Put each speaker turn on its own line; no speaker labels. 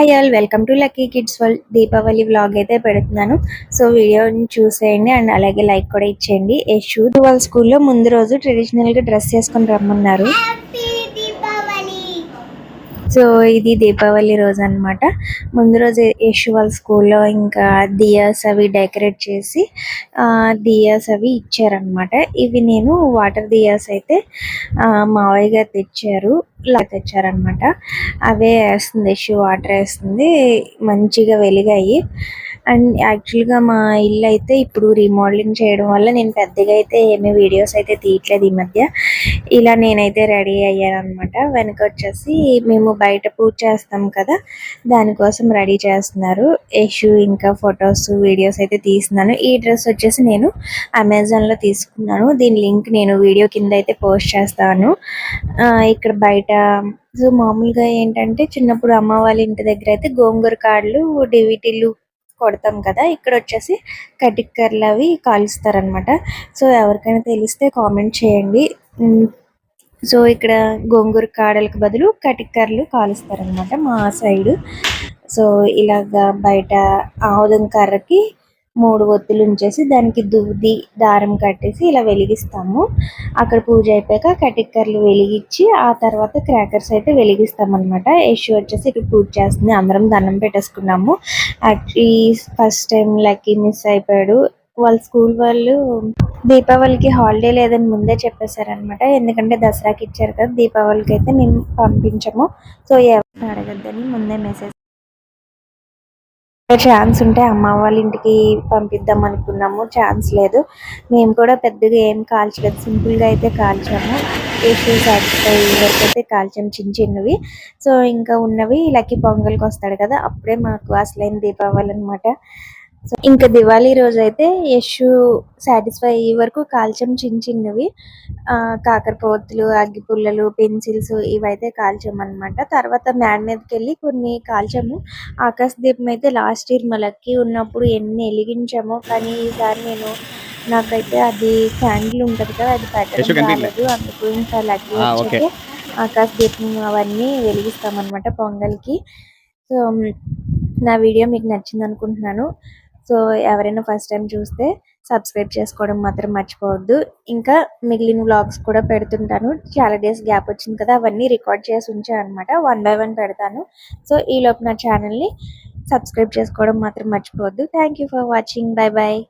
Hi all welcome to Lucky Kids World Deepavali vlog అయితే పెడుతున్నాను. So వీడియోని చూసేయండి అండ్ అలాగే లైక్ కూడా ఇచ్చేయండి. యశు వాళ్ళ స్కూల్లో ముందు రోజు ట్రెడిషనల్గా డ్రెస్ చేసుకొని రమ్మన్నారు. సో ఇది దీపావళి రోజు అన్నమాట. ముందు రోజు యశు వాళ్ళ స్కూల్లో ఇంకా దియాస్ అవి డెకరేట్ చేసి ఆ దియాస్ అవి ఇచ్చారనమాట ఇవి నేను వాటర్ దియాస్ అయితే మావయ్య గారు తెచ్చారు ఇలా తెచ్చారనమాట అవే వేస్తుంది యశు వాటర్ వేస్తుంది మంచిగా వెలిగాయి. అండ్ యాక్చువల్గా మా ఇల్లు అయితే ఇప్పుడు రీమోడలింగ్ చేయడం వల్ల నేను పెద్దగా అయితే ఏమీ వీడియోస్ అయితే తీయట్లేదు ఈ మధ్య. ఇలా నేనైతే రెడీ అయ్యాను అనమాట వెనక వచ్చేసి మేము బయట పూజ చేస్తాం కదా దానికోసం రెడీ చేస్తున్నారు. ఇష్యూ ఇంకా ఫొటోస్ వీడియోస్ అయితే తీస్తున్నాను. ఈ డ్రెస్ వచ్చేసి నేను అమెజాన్లో తీసుకున్నాను. దీని లింక్ నేను వీడియో కింద అయితే పోస్ట్ చేస్తాను. ఇక్కడ బయట సో మామూలుగా ఏంటంటే చిన్నప్పుడు అమ్మ వాళ్ళ ఇంటి దగ్గర అయితే గోంగూర కాళ్ళు డివిటీలు కొడతాం కదా ఇక్కడ వచ్చేసి కటిక్కర్లు అవి కాలుస్తారనమాట సో ఎవరికైనా తెలిస్తే కామెంట్ చేయండి. సో ఇక్కడ గోంగూర కాడలకు బదులు కటిక్కర్లు కాలుస్తారనమాట మా సైడు. సో ఇలాగా బయట ఆముదం కర్రకి మూడు ఒత్తులు ఉంచేసి దానికి దూది దారం కట్టేసి ఇలా వెలిగిస్తాము. అక్కడ పూజ అయిపోయాక కటిక్కర్లు వెలిగించి ఆ తర్వాత క్రాకర్స్ అయితే వెలిగిస్తాం అనమాట యశు వచ్చేసి ఇక్కడ పూజ చేస్తుంది. అందరం దండం పెట్టేసుకున్నాము. ఈ ఫస్ట్ టైం లక్కీ మిస్ అయిపోయాడు. వాళ్ళ స్కూల్ వాళ్ళు దీపావళికి హాలిడే లేదని ముందే చెప్పేశారనమాట ఎందుకంటే దసరాకి ఇచ్చారు కదా దీపావళికి అయితే మేము పంపించము. సో ఎవరిని అడగద్దని ముందే మెసేజ్ ఛాన్స్ ఉంటే అమ్మ వాళ్ళ ఇంటికి పంపిద్దాం అనుకున్నాము. ఛాన్స్ లేదు. మేము కూడా పెద్దగా ఏం కాల్చలేదు. సింపుల్గా అయితే కాల్చాము. ఏసీ సాటిస్ఫై వరకు అయితే కాల్చాం చిన్న చిన్నవి. సో ఇంకా ఉన్నవి లక్కీ పొంగల్కి వస్తాడు కదా అప్పుడే మాకు అసలైన దీపావళి అనమాట సో ఇంకా దివాళీ రోజు అయితే యశు సాటిస్ఫై అయ్యే వరకు కాల్చాం చిన్న చిన్నవి. ఆ, కాకరపోతులు అగ్గిపుల్లలు పెన్సిల్స్ ఇవైతే కాల్చామన్నమాట. తర్వాత మ్యాడ్ మీదకి వెళ్ళి కొన్ని కాల్చాము. ఆకాశ దీపం అయితే లాస్ట్ ఇయర్ మా లక్కీ ఉన్నప్పుడు ఎన్ని వెలిగించామో కానీ ఈసారి నేను నాకైతే అది క్యాండిల్ ఉంటది కదా అది పెట్టడం. రాలేదు. అందుకు ఇంకా లక్కీ ఆకాశ దీపం అవన్నీ వెలిగిస్తామన్నమాట పొంగల్కి. సో నా వీడియో మీకు నచ్చింది అనుకుంటున్నాను సో ఎవరైనా ఫస్ట్ టైం చూస్తే సబ్స్క్రైబ్ చేసుకోవడం మాత్రం మర్చిపోవద్దు. ఇంకా మిగిలిన వ్లాగ్స్ కూడా పెడుతుంటాను. చాలా డేస్ గ్యాప్ వచ్చింది కదా అవన్నీ రికార్డ్ చేసి ఉంచాను అనమాట వన్ బై వన్ పెడతాను. సో ఈ లోపు నా ఛానల్ని సబ్స్క్రైబ్ చేసుకోవడం మాత్రం మర్చిపోవద్దు. Thank you for watching bye bye